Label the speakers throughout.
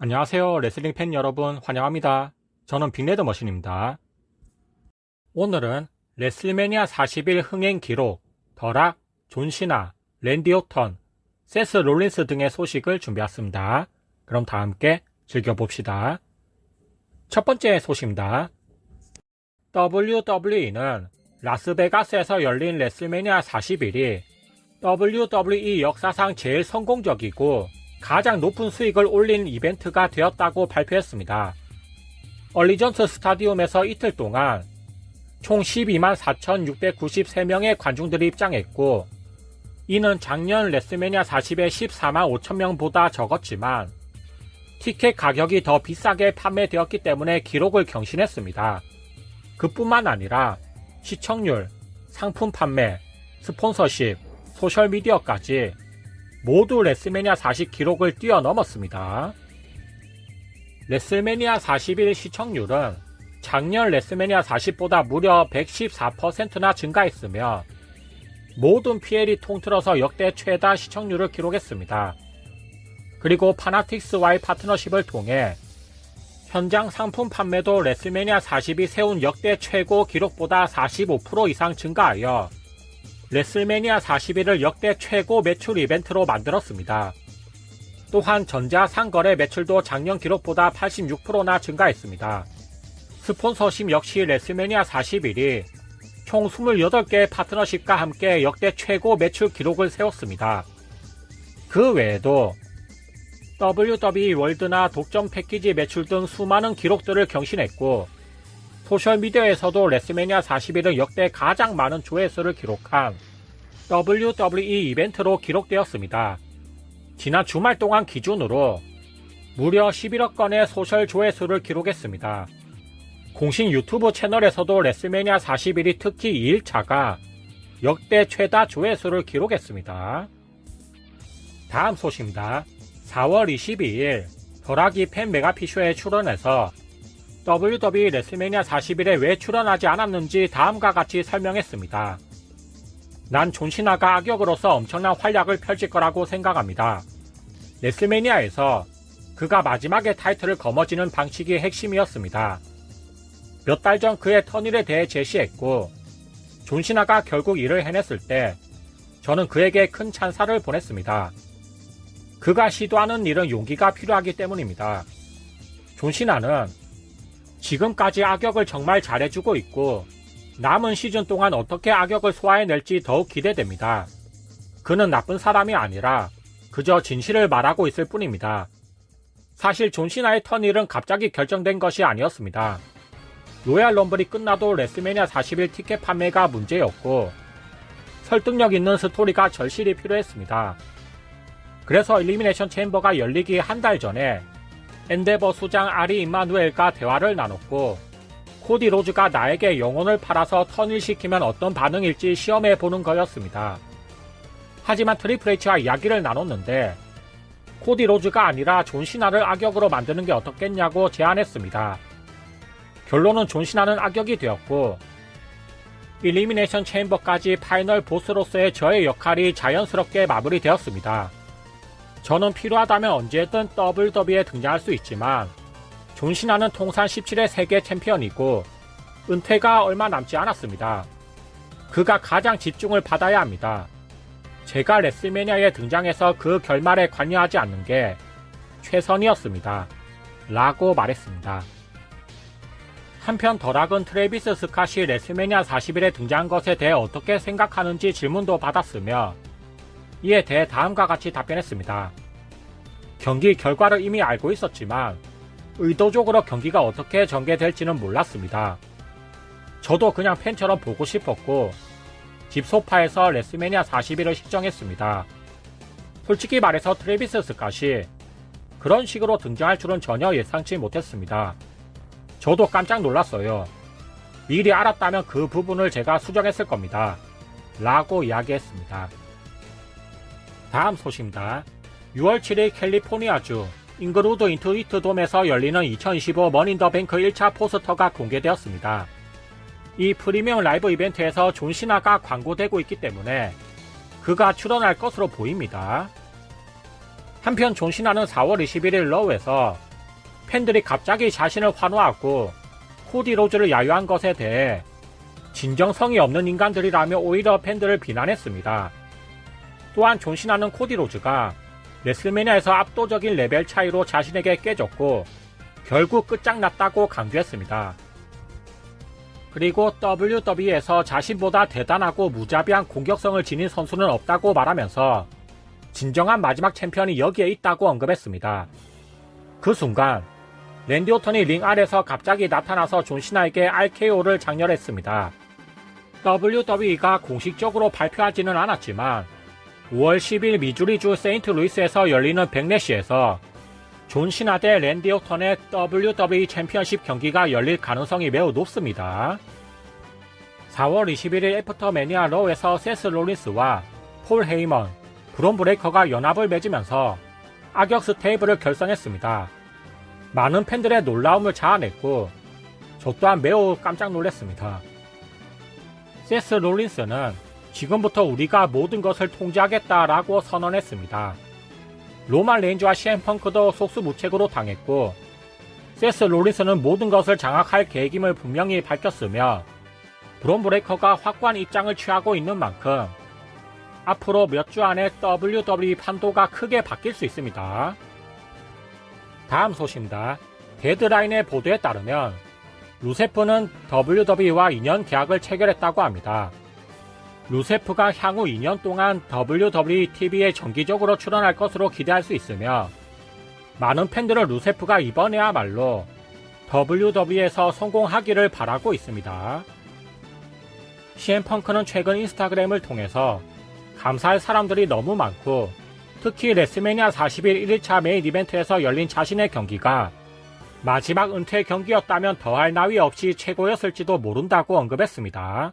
Speaker 1: 안녕하세요. 레슬링 팬 여러분 환영합니다. 저는 빅레드 머신입니다. 오늘은 레슬매니아 40일 흥행 기록, 더락, 존시나, 랜디 오턴, 세스 롤린스 등의 소식을 준비했습니다. 그럼 다 함께 즐겨봅시다. 첫 번째 소식입니다. WWE는 라스베가스에서 열린 레슬매니아 41이 WWE 역사상 제일 성공적이고 가장 높은 수익을 올린 이벤트가 되었다고 발표했습니다. 얼리전스 스타디움에서 이틀 동안 총 12만 4,693명의 관중들이 입장했고, 이는 작년 레스매니아 40의 14만 5천 명보다 적었지만, 티켓 가격이 더 비싸게 판매되었기 때문에 기록을 경신했습니다. 그뿐만 아니라 시청률, 상품 판매, 스폰서십, 소셜미디어까지 모두 레슬매니아 40 기록을 뛰어넘었습니다. 레슬매니아 41 시청률은 작년 레슬매니아 40보다 무려 114%나 증가했으며 모든 PL이 통틀어서 역대 최다 시청률을 기록했습니다. 그리고 파나틱스와의 파트너십을 통해 현장 상품 판매도 레슬매니아 40이 세운 역대 최고 기록보다 45% 이상 증가하여 레슬매니아 41을 역대 최고 매출 이벤트로 만들었습니다. 또한 전자 상거래 매출도 작년 기록보다 86%나 증가했습니다. 스폰서십 역시 레슬매니아 41이 총 28개의 파트너십과 함께 역대 최고 매출 기록을 세웠습니다. 그 외에도 WWE 월드나 독점 패키지 매출 등 수많은 기록들을 경신했고 소셜미디어에서도 레스매니아 41은 역대 가장 많은 조회수를 기록한 WWE 이벤트로 기록되었습니다. 지난 주말 동안 기준으로 무려 11억 건의 소셜 조회수를 기록했습니다. 공식 유튜브 채널에서도 레스매니아 41이 특히 2일차가 역대 최다 조회수를 기록했습니다. 다음 소식입니다. 4월 22일 더라기 팬 메가피쇼에 출연해서 WWE 레슬매니아 41에 왜 출연하지 않았는지 다음과 같이 설명했습니다. 난 존시나가 악역으로서 엄청난 활약을 펼칠 거라고 생각합니다. 레슬매니아에서 그가 마지막에 타이틀을 거머쥐는 방식이 핵심이었습니다. 몇 달 전 그의 턴일에 대해 제시했고 존시나가 결국 이를 해냈을 때 저는 그에게 큰 찬사를 보냈습니다. 그가 시도하는 일은 용기가 필요하기 때문입니다. 존시나는 지금까지 악역을 정말 잘해주고 있고 남은 시즌 동안 어떻게 악역을 소화해낼지 더욱 기대됩니다. 그는 나쁜 사람이 아니라 그저 진실을 말하고 있을 뿐입니다. 사실 존시나의 턴일은 갑자기 결정된 것이 아니었습니다. 로얄 럼블이 끝나도 레스매니아 41 티켓 판매가 문제였고 설득력 있는 스토리가 절실히 필요했습니다. 그래서 일리미네이션 챔버가 열리기 한 달 전에 엔데버 수장 아리 임마누엘과 대화를 나눴고 코디 로즈가 나에게 영혼을 팔아서 턴일시키면 어떤 반응일지 시험해 보는 거였습니다. 하지만 트리플 H와 이야기를 나눴는데 코디 로즈가 아니라 존시나를 악역으로 만드는 게 어떻겠냐고 제안했습니다. 결론은 존시나는 악역이 되었고 일리미네이션 체인버까지 파이널 보스로서의 저의 역할이 자연스럽게 마무리되었습니다. 저는 필요하다면 언제든 WWE에 등장할 수 있지만 존시나는 통산 17회 세계 챔피언이고 은퇴가 얼마 남지 않았습니다. 그가 가장 집중을 받아야 합니다. 제가 레슬매니아에 등장해서 그 결말에 관여하지 않는 게 최선이었습니다. 라고 말했습니다. 한편 더락은 트레비스 스캇이 레슬매니아 41에 등장한 것에 대해 어떻게 생각하는지 질문도 받았으며 이에 대해 다음과 같이 답변했습니다. 경기 결과를 이미 알고 있었지만 의도적으로 경기가 어떻게 전개될지는 몰랐습니다. 저도 그냥 팬처럼 보고 싶었고 집 소파에서 레스매니아 41을 시청했습니다. 솔직히 말해서 트레비스 스캇이 그런 식으로 등장할 줄은 전혀 예상치 못했습니다. 저도 깜짝 놀랐어요. 미리 알았다면 그 부분을 제가 수정했을 겁니다. 라고 이야기했습니다. 다음 소식입니다. 6월 7일 캘리포니아주 잉그루드 인투이트 돔에서 열리는 2025 머니인더뱅크 1차 포스터가 공개되었습니다. 이 프리미엄 라이브 이벤트에서 존 시나가 광고되고 있기 때문에 그가 출연할 것으로 보입니다. 한편 존 시나는 4월 21일 러우에서 팬들이 갑자기 자신을 환호하고 코디 로즈를 야유한 것에 대해 진정성이 없는 인간들이라며 오히려 팬들을 비난했습니다. 또한 존신하는 코디 로즈가 레슬매니아에서 압도적인 레벨 차이로 자신에게 깨졌고 결국 끝장났다고 강조했습니다. 그리고 WWE에서 자신보다 대단하고 무자비한 공격성을 지닌 선수는 없다고 말하면서 진정한 마지막 챔피언이 여기에 있다고 언급했습니다. 그 순간 랜디 오턴이 링 아래서 갑자기 나타나서 존시나에게 RKO를 장렬했습니다. WWE가 공식적으로 발표하지는 않았지만 5월 10일 미주리주 세인트루이스에서 열리는 백래시에서 존 시나 대 랜디 오턴의 WWE 챔피언십 경기가 열릴 가능성이 매우 높습니다. 4월 21일 애프터 매니아 로우에서 세스 롤린스와 폴 헤이먼, 브론 브레이커가 연합을 맺으면서 악역 스테이블을 결성했습니다. 많은 팬들의 놀라움을 자아냈고 저 또한 매우 깜짝 놀랐습니다. 세스 롤린스는 지금부터 우리가 모든 것을 통제하겠다라고 선언했습니다. 로만 레인저와 시엠 펑크도 속수무책으로 당했고 세스 롤린스는 모든 것을 장악할 계획임을 분명히 밝혔으며 브론 브레이커가 확고한 입장을 취하고 있는 만큼 앞으로 몇 주 안에 WWE 판도가 크게 바뀔 수 있습니다. 다음 소식입니다. 데드라인의 보도에 따르면 루세프는 WWE와 2년 계약을 체결했다고 합니다. 루세프가 향후 2년 동안 WWE TV에 정기적으로 출연할 것으로 기대할 수 있으며 많은 팬들은 루세프가 이번에야말로 WWE에서 성공하기를 바라고 있습니다. CM펑크는 최근 인스타그램을 통해서 감사할 사람들이 너무 많고 특히 레스메니아 40일 1일차 메인 이벤트에서 열린 자신의 경기가 마지막 은퇴 경기였다면 더할 나위 없이 최고였을지도 모른다고 언급했습니다.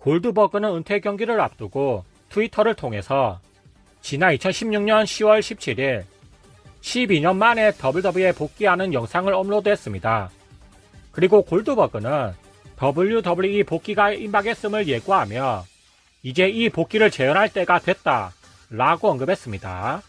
Speaker 1: 골드버그는 은퇴 경기를 앞두고 트위터를 통해서 지난 2016년 10월 17일 12년 만에 WWE에 복귀하는 영상을 업로드했습니다. 그리고 골드버그는 WWE 복귀가 임박했음을 예고하며 이제 이 복귀를 재현할 때가 됐다 라고 언급했습니다.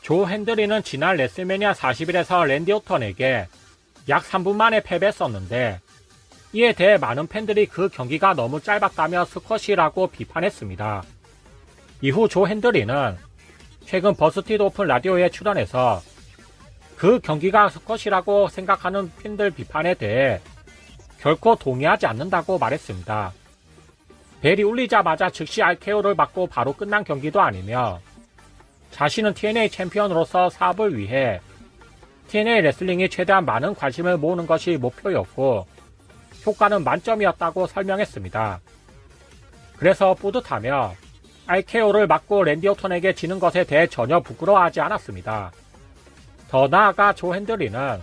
Speaker 1: 조 핸드리는 지난 레슬매니아 40일에서 랜디 오턴에게 약 3분 만에 패배했었는데 이에 대해 많은 팬들이 그 경기가 너무 짧았다며 스쿼시라고 비판했습니다. 이후 조 핸드리는 최근 버스티드 오픈 라디오에 출연해서 그 경기가 스쿼시라고 생각하는 팬들 비판에 대해 결코 동의하지 않는다고 말했습니다. 벨이 울리자마자 즉시 RKO를 받고 바로 끝난 경기도 아니며 자신은 TNA 챔피언으로서 사업을 위해 TNA 레슬링이 최대한 많은 관심을 모으는 것이 목표였고 효과는 만점이었다고 설명했습니다. 그래서 뿌듯하며 RKO를 맞고 랜디 오턴에게 지는 것에 대해 전혀 부끄러워하지 않았습니다. 더 나아가 조 핸들리는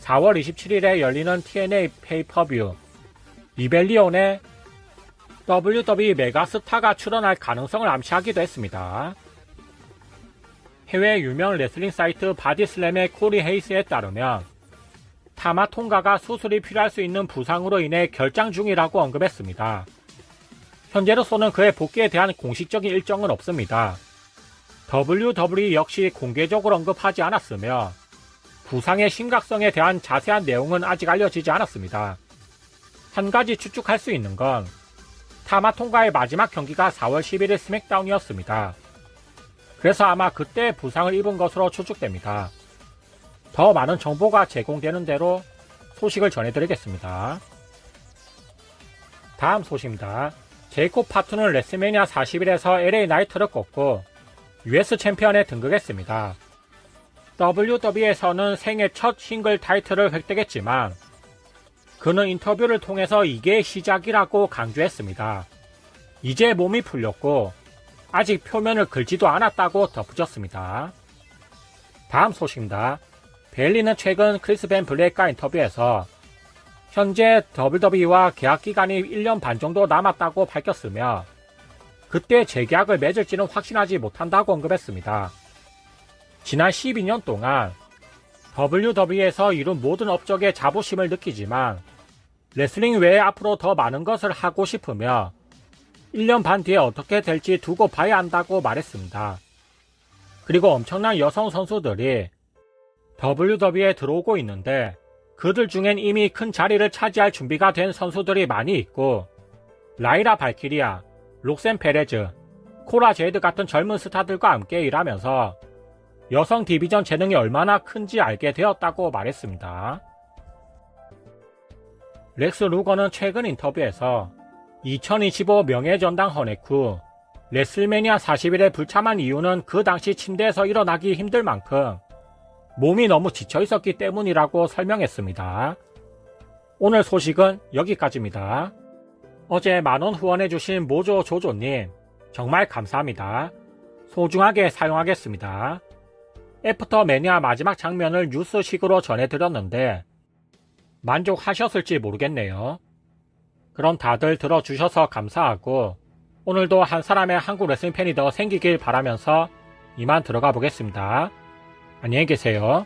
Speaker 1: 4월 27일에 열리는 TNA 페이퍼뷰 리벨리온에 WWE 메가스타가 출연할 가능성을 암시하기도 했습니다. 해외 유명 레슬링 사이트 바디슬램의 코리 헤이스에 따르면 타마 통과가 수술이 필요할 수 있는 부상으로 인해 결장 중이라고 언급했습니다. 현재로서는 그의 복귀에 대한 공식적인 일정은 없습니다. WWE 역시 공개적으로 언급하지 않았으며 부상의 심각성에 대한 자세한 내용은 아직 알려지지 않았습니다. 한 가지 추측할 수 있는 건 타마 통과의 마지막 경기가 4월 11일 스맥다운이었습니다. 그래서 아마 그때 부상을 입은 것으로 추측됩니다. 더 많은 정보가 제공되는 대로 소식을 전해드리겠습니다. 다음 소식입니다. 제이콥 파투는 레스메니아 40일에서 LA 나이트를 꺾고 US 챔피언에 등극했습니다. WWE에서는 생애 첫 싱글 타이틀을 획득했지만 그는 인터뷰를 통해서 이게 시작이라고 강조했습니다. 이제 몸이 풀렸고 아직 표면을 긁지도 않았다고 덧붙였습니다. 다음 소식입니다. 벨리는 최근 크리스 벤 블레이크와 인터뷰에서 현재 WWE와 계약 기간이 1년 반 정도 남았다고 밝혔으며 그때 재계약을 맺을지는 확신하지 못한다고 언급했습니다. 지난 12년 동안 WWE에서 이룬 모든 업적에 자부심을 느끼지만 레슬링 외에 앞으로 더 많은 것을 하고 싶으며 1년 반 뒤에 어떻게 될지 두고 봐야 한다고 말했습니다. 그리고 엄청난 여성 선수들이 WWE에 들어오고 있는데 그들 중엔 이미 큰 자리를 차지할 준비가 된 선수들이 많이 있고 라이라 발키리아, 록센 페레즈, 코라 제드 같은 젊은 스타들과 함께 일하면서 여성 디비전 재능이 얼마나 큰지 알게 되었다고 말했습니다. 렉스 루거는 최근 인터뷰에서 2025 명예전당 헌액 후 레슬매니아 40일에 불참한 이유는 그 당시 침대에서 일어나기 힘들 만큼 몸이 너무 지쳐 있었기 때문이라고 설명했습니다. 오늘 소식은 여기까지입니다. 어제 만원 후원해주신 모조 조조님, 정말 감사합니다. 소중하게 사용하겠습니다. 애프터 매니아 마지막 장면을 뉴스식으로 전해드렸는데, 만족하셨을지 모르겠네요. 그럼 다들 들어주셔서 감사하고, 오늘도 한 사람의 한국 레슬링 팬이 더 생기길 바라면서 이만 들어가 보겠습니다. 안녕히 계세요.